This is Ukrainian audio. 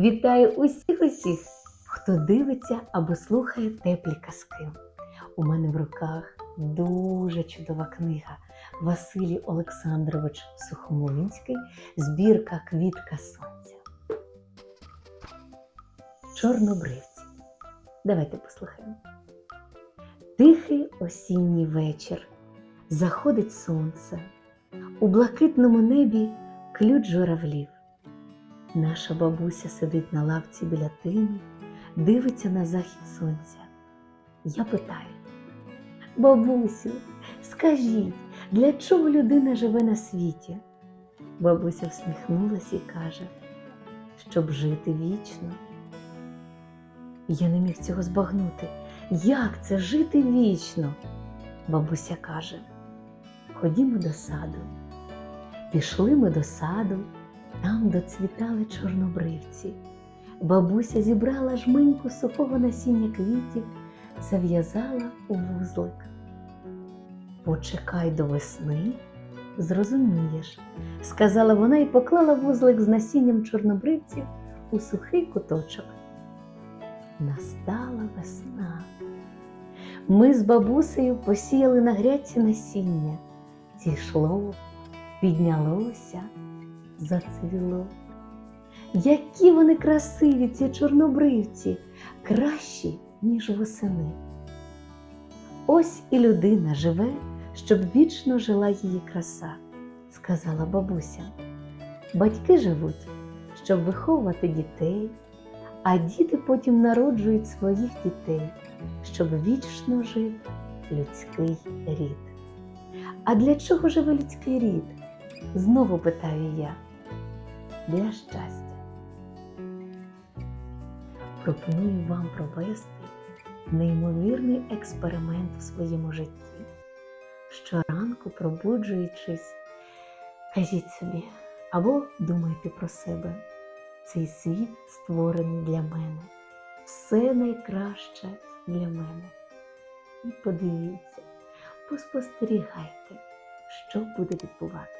Вітаю усіх усіх, хто дивиться або слухає теплі казки. У мене в руках дуже чудова книга Василій Олександрович Сухомлинський Збірка Квітка Сонця. Чорнобривці. Давайте послухаємо. Тихий осінній вечір. Заходить сонце. У блакитному небі ключ журавлів. Наша бабуся сидить на лавці біля тині, дивиться на захід сонця. Я питаю: Бабусю, скажіть, для чого людина живе на світі? Бабуся всміхнулася і каже, щоб жити вічно. Я не міг цього збагнути. Як це жити вічно? Бабуся каже: Ходімо до саду. Пішли ми до саду, там доцвітали чорнобривці. Бабуся зібрала жменьку сухого насіння квітів, зав'язала у вузлик. Почекай до весни, зрозумієш, сказала вона і поклала вузлик з насінням чорнобривців у сухий куточок. Настала весна. Ми з бабусею посіяли на грядці насіння. Зійшло, піднялося, зацвіло. Які вони красиві, ці чорнобривці, кращі, ніж восени. Ось і людина живе, щоб вічно жила її краса, сказала бабуся. Батьки живуть, щоб виховувати дітей, а діти потім народжують своїх дітей, щоб вічно жив людський рід. А для чого живе людський рід? Знову питаю я. Для щастя. Пропоную вам провести неймовірний експеримент у своєму житті. Щоранку, пробуджуючись, кажіть собі або думайте про себе. Цей світ створений для мене. Все найкраще для мене. І подивіться, поспостерігайте, що буде відбуватися.